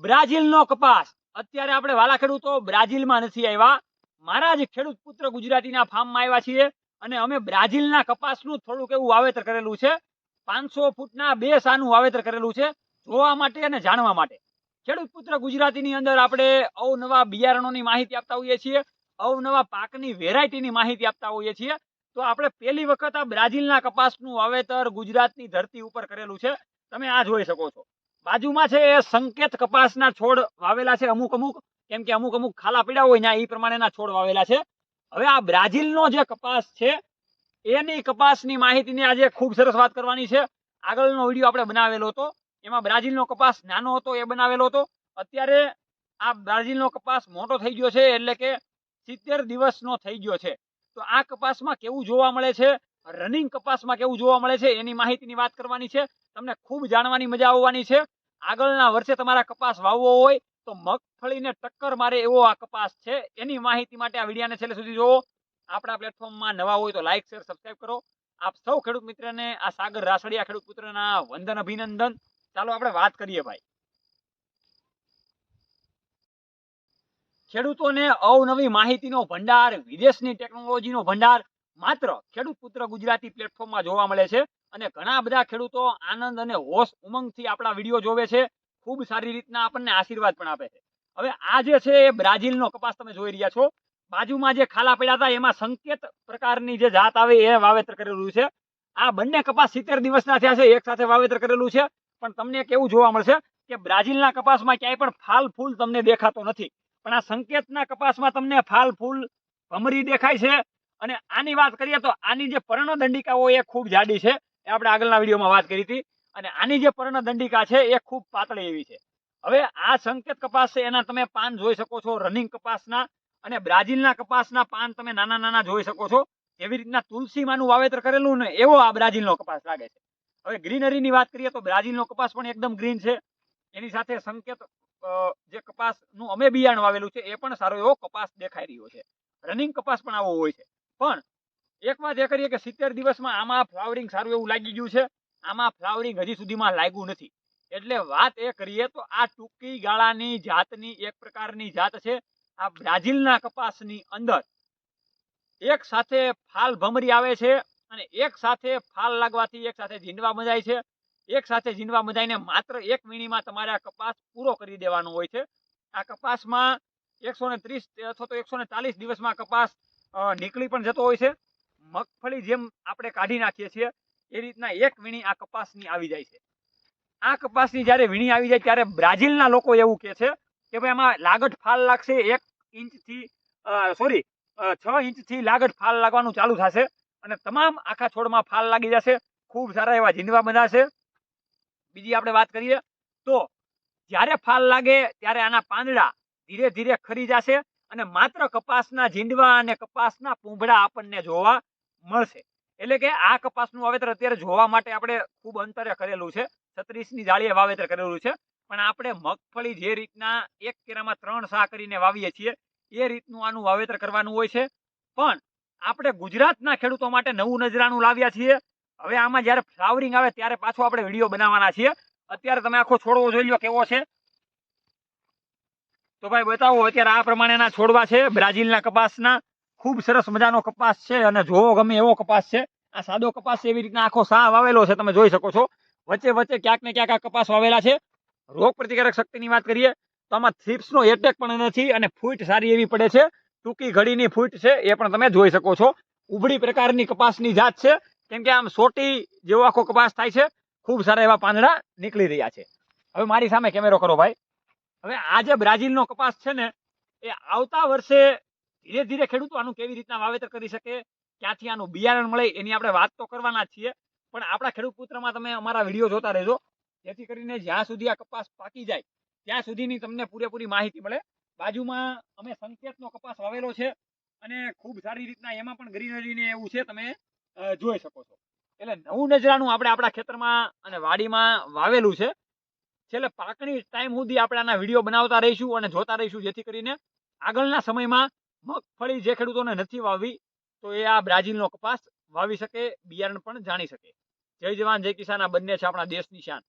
બ્રાઝિલનો કપાસ. અત્યારે આપણે વાલા ખેડૂતો બ્રાઝિલમાં નથી આવ્યા. મારા જ ખેડૂત પુત્ર ગુજરાતીના ફાર્મમાં આવ્યા છીએ અને અમે બ્રાઝિલના કપાસનું થોડુંક એવું વાવેતર કરેલું છે. પાંચસો ફૂટના બે સાનું વાવેતર કરેલું છે, જોવા માટે અને જાણવા માટે. ખેડૂત પુત્ર ગુજરાતીની અંદર આપણે અવનવા બિયારણોની માહિતી આપતા હોઈએ છીએ, અવનવા પાકની વેરાયટીની માહિતી આપતા હોઈએ છીએ. તો આપણે પહેલી વખત આ બ્રાઝિલના કપાસનું વાવેતર ગુજરાતની ધરતી ઉપર કરેલું છે. તમે આ જોઈ શકો છો. બાજુમાં છે એ સંકેત કપાસના છોડ વાવેલા છે અમુક અમુક. કેમ કે અમુક અમુક ખાલા પીડા હોય ત્યાં એ પ્રમાણેના છોડ વાવેલા છે. હવે આ બ્રાઝિલનો જે કપાસ છે, એની કપાસની માહિતીની આજે ખૂબ સરસ વાત કરવાની છે. આગળનો વીડિયો આપણે બનાવેલો હતો. એમાં બ્રાઝિલનો કપાસ નાનો હતો એ બનાવેલો હતો. અત્યારે આ બ્રાઝિલનો કપાસ મોટો થઈ ગયો છે એટલે કે સિત્તેર દિવસનો થઈ ગયો છે. તો આ કપાસમાં કેવું જોવા મળે છે? રનિંગ કપાસમાં કેવું જોવા મળે છે? એની માહિતીની વાત કરવાની છે. તમને ખૂબ જાણવાની મજા આવવાની છે. આગળના વર્ષે તમારા કપાસ વાવવો હોય તો મગફળીને ટક્કર મારે એવો આ કપાસ છે. એની માહિતી માટે આ વિડીયાને છેલ્લે સુધી જોવો. આપણા પ્લેટફોર્મમાં નવા હોય તો લાઇક શેર, સબસ્ક્રાઇબ કરો. આપ સૌ ખેડૂત મિત્રને, આ સાગર રાસડિયા ખેડૂત પુત્રના વંદન, અભિનંદન. ચાલો આપણે વાત કરીએ ભાઈ. ખેડૂતોને અવનવી માહિતીનો ભંડાર, વિદેશની ટેકનોલોજીનો ભંડાર માત્ર ખેડૂત પુત્ર ગુજરાતી પ્લેટફોર્મમાં જોવા મળે છે અને ઘણા બધા ખેડૂતો આનંદ અને હોશ ઉમંગથી આપણા વીડિયો જોવે છે. ખૂબ સારી રીતના આપણને આશીર્વાદ પણ આપે છે. હવે આ જે છે એ બ્રાઝિલનો કપાસ તમે જોઈ રહ્યા છો. બાજુમાં જે ખાલા પડ્યા હતા એમાં સંકેત પ્રકારની જે જાત આવે એ વાવેતર કરેલું છે. આ બંને કપાસ સિત્તેર દિવસના થયા છે, એક સાથે વાવેતર કરેલું છે. પણ તમને કેવું જોવા મળશે કે બ્રાઝિલના કપાસમાં ક્યાંય પણ ફાલ ફૂલ તમને દેખાતો નથી. પણ આ સંકેતના કપાસમાં તમને ફાલ ફૂલ ભમરી દેખાય છે. અને આની વાત કરીએ તો આની જે પર્ણદંડિકા હોય એ ખૂબ જાડી છે, એ આપણે આગળના વિડીયોમાં વાત કરી હતી. અને આની જે પર્ણદંડિકા છે, એ ખૂબ પાતળી એવી છે. હવે આ સંકેત કપાસ છે, એના તમે પાન જોઈ શકો છો, રનિંગ કપાસના અને બ્રાઝિલના કપાસના પાન તમે નાના નાના જોઈ શકો છો. એવી રીતના તુલસીમાંનું વાવેતર કરેલું ને એવો આ બ્રાઝિલનો કપાસ લાગે છે. હવે ગ્રીનરીની વાત કરીએ તો બ્રાઝિલનો કપાસ પણ એકદમ ગ્રીન છે. એની સાથે સંકેત જે કપાસનું અમે બિયારણ વાવેલું છે, એ પણ સારો એવો કપાસ દેખાઈ રહ્યો છે. રનિંગ કપાસ પણ આવો હોય છે. પણ એક વાત એ કરીએ કે સિત્તેર દિવસમાં આમાં ફ્લાવરિંગ સારું એવું લાગી ગયું છે. આમાં ફ્લાવરિંગ હજી સુધીમાં લાગ્યું નથી. એટલે વાત એ કરીએ તો આ ટૂંકી ગાળાની જાતની એક પ્રકારની જાત છે. આ બ્રાઝિલના કપાસની અંદર એક સાથે ફાલ ભમરી આવે છે અને એક સાથે ફાલ લાગવાથી એક સાથે ઝીંડવા મજાય છે. એક સાથે ઝીંડવા મજાઈને માત્ર એક વીણીમાં તમારે આ કપાસ પૂરો કરી દેવાનો હોય છે. આ કપાસમાં એકસો ને ત્રીસ અથવા તો એકસો ને ચાલીસ દિવસમાં કપાસ નીકળી પણ જતો હોય છે. મગફળી જેમ આપણે કાઢી નાખીએ છીએ, એ રીતના એક વીણી આ કપાસની આવી જાય છે. આ કપાસની જ્યારે વીણી આવી જાય ત્યારે બ્રાઝિલના લોકો એવું કહે છે કે ભાઈ, આમાં લાગટ ફાલ લાગશે, એક ઇંચથી સોરી છ ઇંચથી લાગટ ફાલ લાગવાનું ચાલુ થશે અને તમામ આખા છોડમાં ફાલ લાગી જશે, ખૂબ સારા એવા જીંદવા બંધાશે બીજી આપણે વાત કરીએ તો જ્યારે ફાલ લાગે ત્યારે આના પાંદડા ધીરે ધીરે ખરી જશે અને માત્ર કપાસના ઝીંડવા અને કપાસના પૂંભડા આપણને જોવા મળશે. એટલે કે આ કપાસનું વાવેતર અત્યારે જોવા માટે આપણે ખૂબ અંતરે કરેલું છે. છત્રીસની જાળીએ વાવેતર કરેલું છે. પણ આપણે મગફળી જે રીતના એક કેરામાં ત્રણ સા કરીને વાવીએ છીએ, એ રીતનું આનું વાવેતર કરવાનું હોય છે. પણ આપણે ગુજરાતના ખેડૂતો માટે નવું નજરાણું લાવ્યા છીએ. હવે આમાં જ્યારે ફ્લાવરિંગ આવે ત્યારે પાછો આપણે વીડિયો બનાવવાના છીએ. અત્યારે તમે આખો છોડવો જોઈ લો કેવો છે. તો ભાઈ બતાવો, અત્યારે આ પ્રમાણેના છોડવા છે, બ્રાઝિલના કપાસના. ખૂબ સરસ મજાનો કપાસ છે અને જોવો ગમે એવો કપાસ છે. આ સાદો કપાસ એવી રીતના આખો સા વાવેલો છે, તમે જોઈ શકો છો. વચ્ચે વચ્ચે ક્યાંક ને ક્યાંક આ કપાસ વાવેલા છે. રોગ પ્રતિકારક શક્તિની વાત કરીએ, તો આમાં થ્રિપ્સનો એટેક પણ નથી અને ફૂટ સારી એવી પડે છે. ટૂંકી ઘડીની ફૂટ છે, એ પણ તમે જોઈ શકો છો. ઉભળી પ્રકારની કપાસની જાત છે. કેમ કે આમ સોટી જેવો આખો કપાસ થાય છે. ખૂબ સારા એવા પાંદડા નીકળી રહ્યા છે. હવે મારી સામે કેમેરો કરો ભાઈ. હવે આ જે બ્રાઝિલનો કપાસ છે ને, એ આવતા વર્ષે ધીરે ધીરે ખેડૂતો આનું કેવી રીતના વાવેતર કરી શકે, ક્યાંથી આનું બિયારણ મળે, એની આપણે વાત તો કરવાના છીએ. પણ આપણા ખેડૂત પુત્રમાં તમે અમારા વીડિયો જોતા રહેજો. જેથી કરીને જ્યાં સુધી આ કપાસ પાકી જાય, ત્યાં સુધીની તમને પૂરેપૂરી માહિતી મળે. બાજુમાં અમે સંકેતનો કપાસ વાવેલો છે અને ખૂબ સારી રીતના એમાં પણ ગ્રીનરીને એવું છે, તમે જોઈ શકો છો. એટલે નવું નજરાનું આપણે આપણા ખેતરમાં અને વાડીમાં વાવેલું છે. છેલ્લે પાકણી ટાઈમ સુધી આપણે આના વીડિયો બનાવતા રહીશું અને જોતા રહીશું, જેથી કરીને આગળના સમયમાં મગફળી જે ખેડૂતોને નથી વાવી તો એ આ બ્રાઝિલનો કપાસ વાવી શકે, બિયારણ પણ જાણી શકે. જય જવાન, જય કિસાન, આ બંને છે આપણા દેશની શાન.